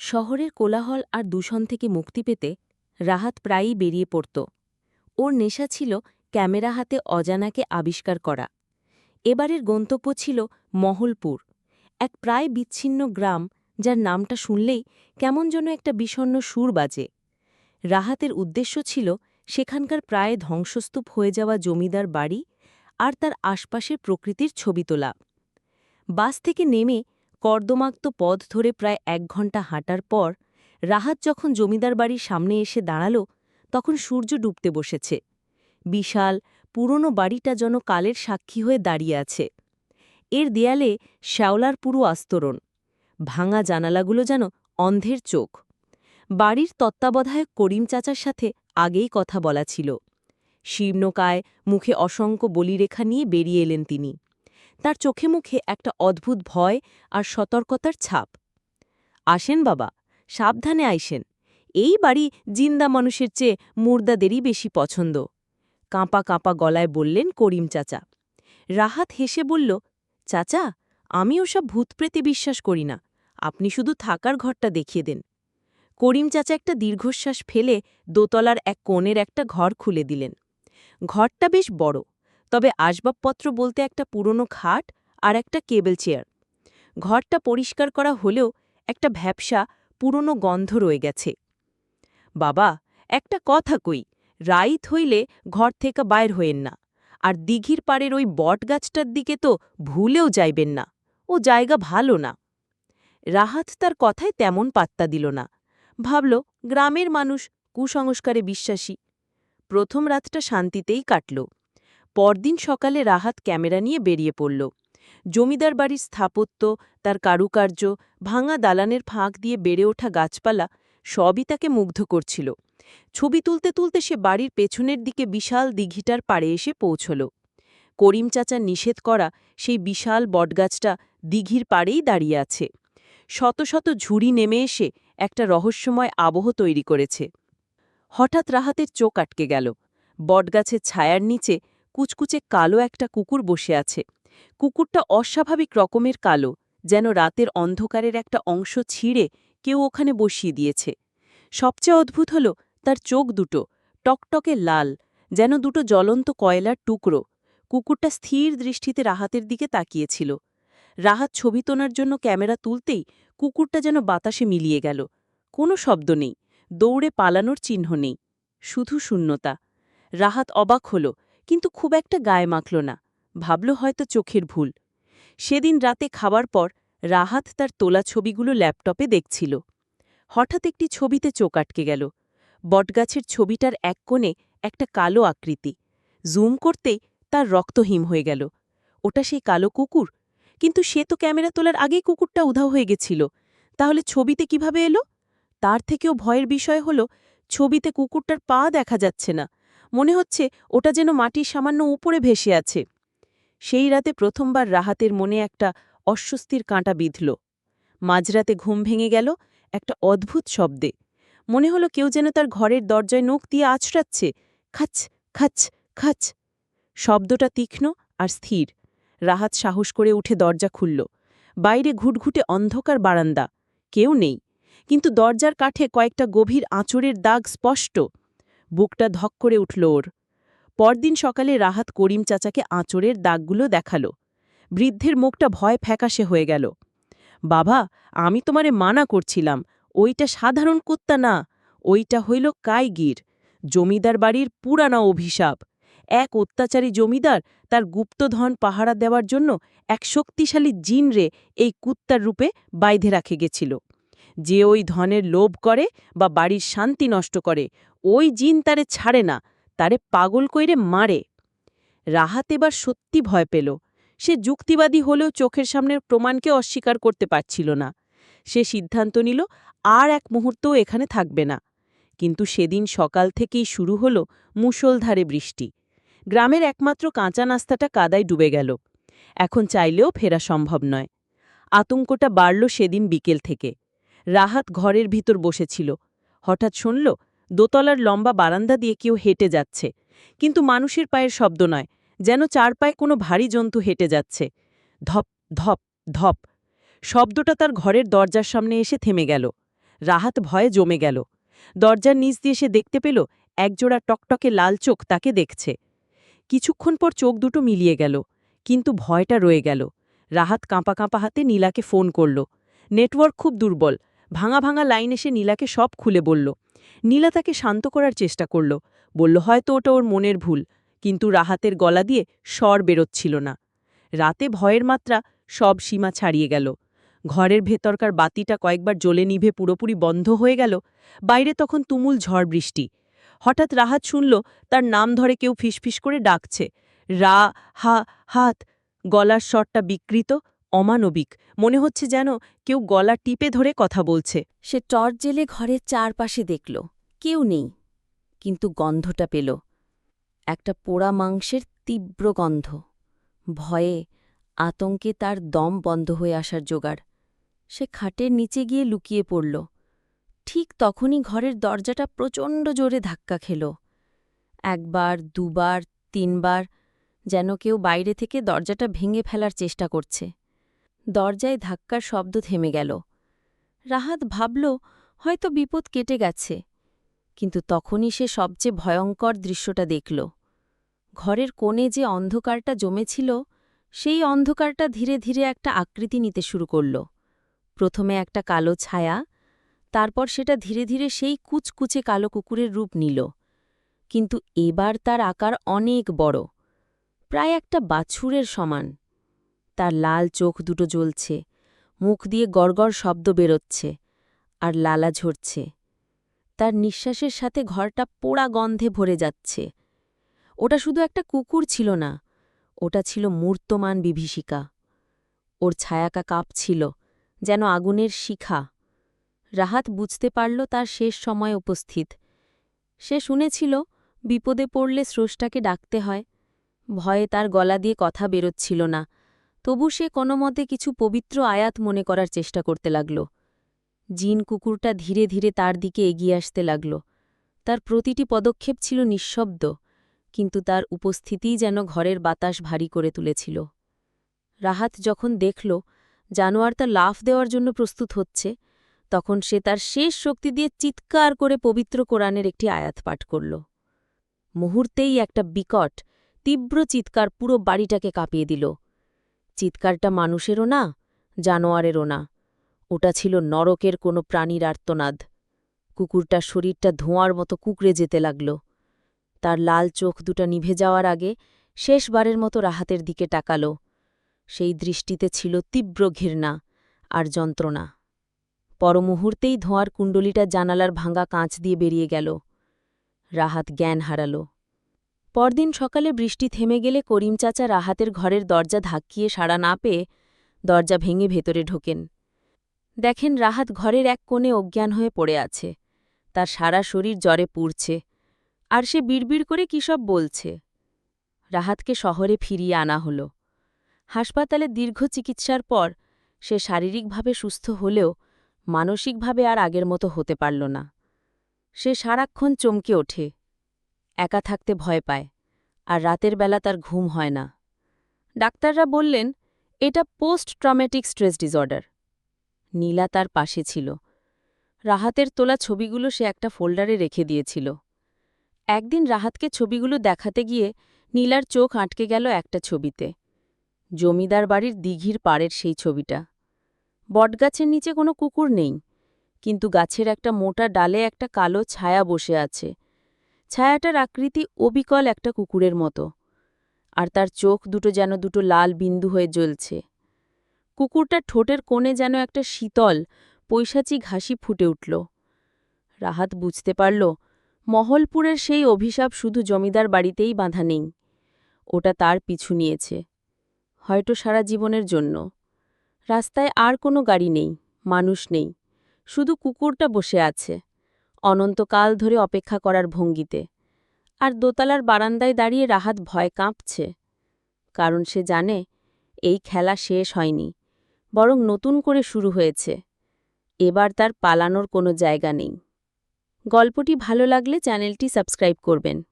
শহরের কোলাহল আর দূষণ থেকে মুক্তি পেতে রাহাত প্রায়ই বেরিয়ে পড়ত। ওর নেশা ছিল ক্যামেরা হাতে অজানাকে আবিষ্কার করা। এবারের গন্তব্য ছিল মহলপুর, এক প্রায় বিচ্ছিন্ন গ্রাম যার নামটা শুনলেই কেমন যেন একটা বিষণ্ন সুর বাজে। রাহাতের উদ্দেশ্য ছিল সেখানকার প্রায় ধ্বংসস্তূপ হয়ে যাওয়া জমিদার বাড়ি আর তার আশপাশের প্রকৃতির ছবি তোলা। বাস থেকে নেমে কর্দমাক্ত পথ ধরে প্রায় এক ঘণ্টা হাঁটার পর রাহাত যখন জমিদার বাড়ির সামনে এসে দাঁড়াল, তখন সূর্য ডুবতে বসেছে। বিশাল, পুরনো বাড়িটা যেন কালের সাক্ষী হয়ে দাঁড়িয়ে আছে। এর দেয়ালে শ্যাওলার পুরো আস্তরণ। ভাঙা জানালাগুলো যেন অন্ধের চোখ। বাড়ির তত্ত্বাবধায়ক করিম চাচার সাথে আগেই কথা বলা ছিল। শীর্ণকায় মুখে অসংখ্য বলিরেখা নিয়ে বেরিয়ে এলেন তিনি। তার চোখে মুখে একটা অদ্ভুত ভয় আর সতর্কতার ছাপ। আসেন বাবা, সাবধানে আইসেন। এই বাড়ি জিন্দা মানুষের চেয়ে মুর্দাদেরই বেশি পছন্দ। কাঁপা কাঁপা গলায় বললেন করিম চাচা। রাহাত হেসে বলল, চাচা, আমি ওসব ভূতপ্রেতে বিশ্বাস করি না। আপনি শুধু থাকার ঘরটা দেখিয়ে দেন। করিম চাচা একটা দীর্ঘশ্বাস ফেলে দোতলার এক কোণের একটা ঘর খুলে দিলেন। ঘরটা বেশ বড়। তবে আসবাবপত্র বলতে একটা পুরনো খাট আর একটা কেবল চেয়ার। ঘরটা পরিষ্কার করা হলেও একটা ভ্যাবসা, পুরনো গন্ধ রয়ে গেছে। বাবা, একটা কথা কই, রাইত হইলে ঘর থেকে বাইর হইয়েন না, আর দিঘির পাড়ের ওই বটগাছটার দিকে তো ভুলেও যাইবেন না, ও জায়গা ভালো না। রাহাত তার কথায় তেমন পাত্তা দিল না, ভাবল গ্রামের মানুষ কুসংস্কারে বিশ্বাসী। প্রথম রাতটা শান্তিতেই কাটল। পরদিন সকালে রাহাত ক্যামেরা নিয়ে বেরিয়ে পড়ল। জমিদার বাড়ির স্থাপত্য, তার কারুকার্য, ভাঙা দালানের ফাঁক দিয়ে বেড়ে ওঠা গাছপালা সবই তাকে মুগ্ধ করছিল। ছবি তুলতে তুলতে সে বাড়ির পেছনের দিকে বিশাল দিঘিটার পাড়ে এসে পৌঁছল। করিম চাচা নিষেধ করা সেই বিশাল বটগাছটা দিঘির পাড়েই দাঁড়িয়ে আছে। শত শত ঝুড়ি নেমে এসে একটা রহস্যময় আবহ তৈরি করেছে। হঠাৎ রাহাতের চোখ আটকে গেল। বটগাছের ছায়ার নিচে কুচকুচে কালো একটা কুকুর বসে আছে। কুকুরটা অস্বাভাবিক রকমের কালো, যেন রাতের অন্ধকারের একটা অংশ ছিঁড়ে কেউ ওখানে বসিয়ে দিয়েছে। সবচেয়ে অদ্ভুত হল, তার চোখ দুটো টকটকে লাল, যেন দুটো জ্বলন্ত কয়লার টুকরো। কুকুরটা স্থির দৃষ্টিতে রাহাতের দিকে তাকিয়েছিল। রাহাত ছবি তোলার জন্য ক্যামেরা তুলতেই কুকুরটা যেন বাতাসে মিলিয়ে গেল। কোনো শব্দ নেই, দৌড়ে পালানোর চিহ্ন নেই, শুধু শূন্যতা। রাহাত অবাক হল কিন্তু খুব একটা গায়ে মাখল না, ভাবল হয়তো চোখের ভুল। সেদিন রাতে খাবার পর রাহাত তার তোলা ছবিগুলো ল্যাপটপে দেখছিল। হঠাৎ একটি ছবিতে চোখ আটকে গেল। বটগাছের ছবিটার এক কোণে একটা কালো আকৃতি। জুম করতেই তার রক্তহীম হয়ে গেল। ওটা সেই কালো কুকুর? কিন্তু সে তো ক্যামেরা তোলার আগেই কুকুরটা উধাও হয়ে গেছিল। তাহলে ছবিতে কীভাবে এলো? তার থেকেও ভয়ের বিষয় হল, ছবিতে কুকুরটার পা দেখা যাচ্ছে না। মনে হচ্ছে ওটা যেন মাটির সামান্য উপরে ভেসে আছে। সেই রাতে প্রথমবার রাহাতের মনে একটা অস্বস্তির কাঁটা বিঁধল। মাঝরাতে ঘুম ভেঙে গেল, একটা অদ্ভুত শব্দে। মনে হলো কেউ যেন তার ঘরের দরজায় নোখ দিয়ে আছড়াচ্ছে। খাচ খাচ খাচ। শব্দটা তীক্ষ্ণ আর স্থির। রাহাত সাহস করে উঠে দরজা খুলল। বাইরে ঘুটঘুটে অন্ধকার বারান্দা। কেউ নেই। কিন্তু দরজার কাঠে কয়েকটা গভীর আঁচড়ের দাগ স্পষ্ট। বুকটা ধক করে উঠল ওর। পরদিন সকালে রাহাত করিম চাচাকে আঁচড়ের দাগগুলো দেখাল। বৃদ্ধের মুখটা ভয় ফ্যাকাশে হয়ে গেল। বাবা, আমি তোমারে মানা করছিলাম। ওইটা সাধারণ কুত্তা না। ওইটা হইল কাইগির। জমিদার বাড়ির পুরানা অভিশাপ। এক অত্যাচারী জমিদার তার গুপ্তধন পাহারা দেওয়ার জন্য এক শক্তিশালী জিনরে এই কুত্তার রূপে বাইধে রাখে গেছিল। যে ওই ধনের লোভ করে বা বাড়ির শান্তি নষ্ট করে ওই জিন তারে ছাড়ে না, তারে পাগল কইরে মারে। রাহাত এবার সত্যি ভয় পেল। সে যুক্তিবাদী হলেও চোখের সামনের প্রমাণকে অস্বীকার করতে পারছিল না। সে সিদ্ধান্ত নিল, আর এক মুহূর্তও এখানে থাকবে না। কিন্তু সেদিন সকাল থেকেই শুরু হল মুষলধারে বৃষ্টি। গ্রামের একমাত্র কাঁচা নাস্তাটা কাদায় ডুবে গেল। এখন চাইলেও ফেরা সম্ভব নয়। আতঙ্কটা বাড়ল সেদিন বিকেল থেকে। রাহাত ঘরের ভিতর বসেছিল। হঠাৎ শুনল দোতলার লম্বা বারান্দা দিয়ে কেউ হেঁটে যাচ্ছে। কিন্তু মানুষের পায়ের শব্দ নয়, যেন চার পায়ে কোনো ভারী জন্তু হেঁটে যাচ্ছে। ধপ ধপ ধপ। শব্দটা তার ঘরের দরজার সামনে এসে থেমে গেল। রাহাত ভয়ে জমে গেল। দরজার নিচ দিয়ে সে দেখতে পেল, একজোড়া টকটকে লাল চোখ তাকে দেখছে। কিছুক্ষণ পর চোখ দুটো মিলিয়ে গেল, কিন্তু ভয়টা রয়ে গেল। রাহাত কাঁপা কাঁপা হাতে নীলাকে ফোন করল। নেটওয়ার্ক খুব দুর্বল। ভাঙা ভাঙা লাইন এসে নীলাকে সব খুলে বলল নীলা তাকে শান্ত করার চেষ্টা করল। বলল, হয়তো ওটা ওর মনের ভুল, কিন্তু রাহাতের গলা দিয়ে স্বর বেরোচ্ছিল না। রাতে ভয়ের মাত্রা সব সীমা ছাড়িয়ে গেল। ঘরের ভেতরকার বাতিটা কয়েকবার জ্বলে নিভে পুরোপুরি বন্ধ হয়ে গেল। বাইরে তখন তুমুল ঝড় বৃষ্টি। হঠাৎ রাহাত শুনল, তার নাম ধরে কেউ ফিসফিস করে ডাকছে। রা, হা, হাত, গলার স্বরটা বিকৃত অমানবিক। মনে হচ্ছে যেন কেউ গলা টিপে ধরে কথা বলছে। সে টর্চ জেলে ঘরের চারপাশে দেখল, কেউ নেই। কিন্তু গন্ধটা পেল। একটা পোড়া মাংসের তীব্র গন্ধ। ভয়ে আতঙ্কে তার দম বন্ধ হয়ে আসার জোগাড়। সে খাটের নিচে গিয়ে লুকিয়ে পড়ল। ঠিক তখনই ঘরের দরজাটা প্রচণ্ড জোরে ধাক্কা খেল। একবার, দুবার, তিনবার যেন কেউ বাইরে থেকে দরজাটা ভেঙে ফেলার চেষ্টা করছে। দরজায় ধাক্কার শব্দ থেমে গেল। রাহাত ভাবল, হয়তো বিপদ কেটে গেছে। কিন্তু তখনই সে সবচেয়ে ভয়ঙ্কর দৃশ্যটা দেখল। ঘরের কোণে যে অন্ধকারটা জমেছিল, সেই অন্ধকারটা ধীরে ধীরে একটা আকৃতি নিতে শুরু করল। প্রথমে একটা কালো ছায়া, তারপর সেটা ধীরে ধীরে সেই কুচকুচে কালো কুকুরের রূপ নিল। কিন্তু এবার তার আকার অনেক বড়, প্রায় একটা বাছুরের সমান। তার লাল চোখ দুটো জ্বলছে, মুখ দিয়ে গড়গড় শব্দ বেরোচ্ছে আর লালা ঝরছে। তার নিঃশ্বাসের সাথে ঘরটা পোড়া গন্ধে ভরে যাচ্ছে। ওটা শুধু একটা কুকুর ছিল না, ওটা ছিল মূর্তমান বিভীষিকা। ওর ছায়াকা কাঁপছিল যেন আগুনের শিখা। রাহাত বুঝতে পারল তার শেষ সময় উপস্থিত। সে শুনেছিল, বিপদে পড়লে স্রষ্টাকে ডাকতে হয়, ভয়ে তার গলা দিয়ে কথা বেরোচ্ছিল না। তবু সে কোনো মতে কিছু পবিত্র আয়াত মনে করার চেষ্টা করতে লাগল। জিন কুকুরটা ধীরে ধীরে তার দিকে এগিয়ে আসতে লাগল। তার প্রতিটি পদক্ষেপ ছিল নিঃশব্দ, কিন্তু তার উপস্থিতিই যেন ঘরের বাতাস ভারী করে তুলেছিল। রাহাত যখন দেখল জানোয়ার তা লাফ দেওয়ার জন্য প্রস্তুত হচ্ছে, তখন সে তার শেষ শক্তি দিয়ে চিৎকার করে পবিত্র কোরআনের একটি আয়াত পাঠ করল। মুহূর্তেই একটা বিকট, তীব্র চিৎকার পুরো বাড়িটাকে কাঁপিয়ে দিল। চিৎকারটা মানুষেরও না, জানোয়ারেরও না। ওটা ছিল নরকের কোনো প্রাণীর আর্তনাদ। কুকুরটার শরীরটা ধোঁয়ার মতো কুকড়ে যেতে লাগল। তার লাল চোখ দুটা নিভে যাওয়ার আগে শেষবারের মতো রাহাতের দিকে টাকাল সেই দৃষ্টিতে ছিল তীব্র ঘৃণা আর যন্ত্রণা। পরমুহূর্তেই ধোঁয়ার কুণ্ডলিটা জানালার ভাঙা কাঁচ দিয়ে বেরিয়ে গেল। রাহাত জ্ঞান হারাল। পরদিন সকালে বৃষ্টি থেমে গেলে করিম চাচা রাহাতের ঘরের দরজা ধাক্কিয়ে সাড়া না পেয়ে দরজা ভেঙে ভেতরে ঢোকেন। দেখেন রাহাত ঘরের এক কোণে অজ্ঞান হয়ে পড়ে আছে। তার সারা শরীর জ্বরে পুড়ছে। আর সে বিড়বিড় করে কী সব বলছে? রাহাতকে শহরে ফিরিয়ে আনা হল। হাসপাতালে দীর্ঘ চিকিৎসার পর সে শারীরিকভাবে সুস্থ হলেও মানসিকভাবে আর আগের মতো হতে পারল না। সে সারাক্ষণ চমকে ওঠে। একা থাকতে ভয় পায়, আর রাতের বেলা তার ঘুম হয় না। ডাক্তাররা বললেন, এটা post traumatic stress disorder. Nila তার পাশে ছিল। রাহাতের তোলা ছবিগুলো সে একটা ফোল্ডারে রেখে দিয়েছিল। একদিন রাহাতকে ছবিগুলো দেখাতে গিয়ে নীলার চোখ আটকে গেল একটা ছবিতে। জমিদার বাড়ির দিঘির পাড়ের সেই ছবিটা। বটগাছের নিচে কোনো কুকুর নেই, কিন্তু গাছের একটা মোটা ডালে একটা কালো ছায়া বসে আছে। ছায়াটার আকৃতি অবিকল একটা কুকুরের মতো, আর তার চোখ দুটো যেন দুটো লাল বিন্দু হয়ে জ্বলছে। কুকুরটা ঠোঁটের কোণে যেন একটা শীতল পৈশাচি ঘাসি ফুটে উঠল। রাহাত বুঝতে পারল, মহলপুরের সেই অভিশাপ শুধু জমিদার বাড়িতেই বাঁধা নেই, ওটা তার পিছু নিয়েছে। হয়তো সারা জীবনের জন্য। রাস্তায় আর কোনো গাড়ি নেই, মানুষ নেই, শুধু কুকুরটা বসে আছে। অনন্তকাল ধরে অপেক্ষা করার ভঙ্গিতে। আর দোতলার বারান্দায় দাঁড়িয়ে রাহাত ভয় কাঁপছে। কারণ সে জানে, এই খেলা শেষ হয়নি, বরং নতুন করে শুরু হয়েছে। এবার তার পালানোর কোনো জায়গা নেই। গল্পটি ভালো লাগলে চ্যানেলটি সাবস্ক্রাইব করবেন।